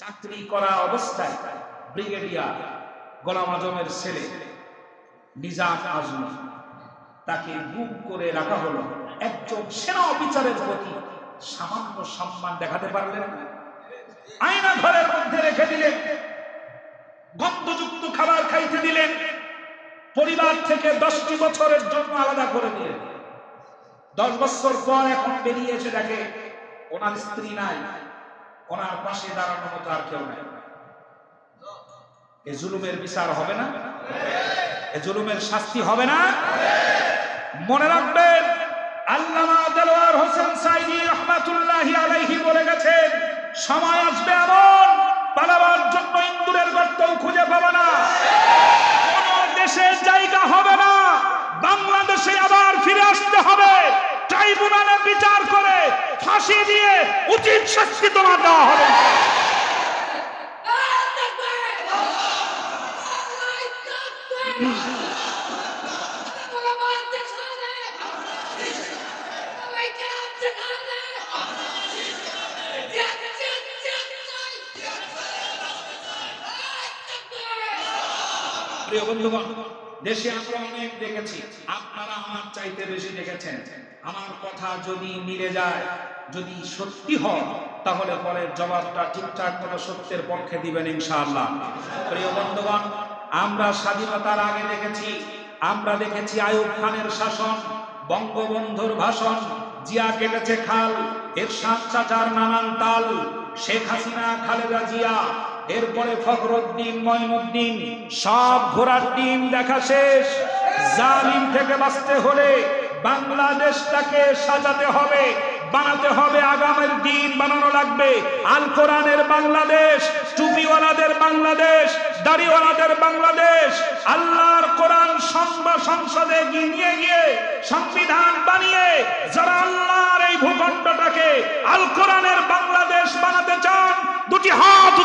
চাকরি করা অবস্থায় ব্রিগেডিয়ার গোলাম আজমের ছেলে নিজাম আজমি, তাকে গুম করে রাখা হলো। একজন সেনা অফিসারের প্রতি সামান্য সম্মান দেখাতে পারলেন। আয়না ঘরের মধ্যে রেখে দিলেন। গন্ধযুক্ত খাবার খাইতে দিলেন। পরিবার থেকে দশটি বছরের জন্য আলাদা করে দিলেন। দশ বছর পর এখন বেরিয়ে এসে দেখে ওনার স্ত্রী নাই। ওনার পাশে দাঁড়ানোর মতো আর কেউ নাই। এ জুলুমের বিচার হবে না? এ জুলুমের শাস্তি হবে না? মনে রাখবেন, আল্লামা দেলোয়ার হোসেন সাইদি আলাইহি বলে গেছেন, সময় আসবে এমন, পালাবার জন্য ইন্দুরের গর্তও খুঁজে পাবে না। দেশের জায়গা হবে না, বাংলাদেশে আবার ফিরে আসতে হবে। ট্রাইব্যুনালে বিচার করে ফাঁসি দিয়ে উচিত শাস্তি তোমার দেওয়া হবে। প্রিয় বন্ধুগণ দেশে আমরা অনেক দেখেছি। আপনারা আমার চাইতে বেশি দেখেছেন। আমার কথা যদি মিলে যায়, যদি সত্যি হয়, তাহলে পরে জবাবটা ঠিকঠাক করে সত্যের পক্ষে দিবেন ইনশাআল্লাহ। প্রিয় বন্ধুগণ, আমরা স্বাধীনতার আগে দেখেছি, আমরা দেখেছি আয়ুব খানের শাসন, বঙ্গবন্ধুর ভাষণ, জিয়া কেটেছে খাল এর সাত চাচার নানান তাল, শেখ হাসিনা, খালেদা জিয়া এরপরে ফখরুদ্দিন মঈনুদ্দিন সব ঘোড়ার ডিম দেখা শেষ। জালিম থেকে বাঁচতে হলে বাংলাদেশটাকে সাজাতে হবে, বানাতে হবে আগামের দিন, বানানো লাগবে। আল কোরআনের বাংলাদেশ, টুপিওয়ালাদের বাংলাদেশ, দাড়িওয়ালাদের বাংলাদেশ, আল্লাহর কোরআন সংবা সংসদে গিয়ে গিয়ে সংবিধান বানিয়ে, যারা আল্লাহর এই ভূখণ্ডটাকে আল কোরআনের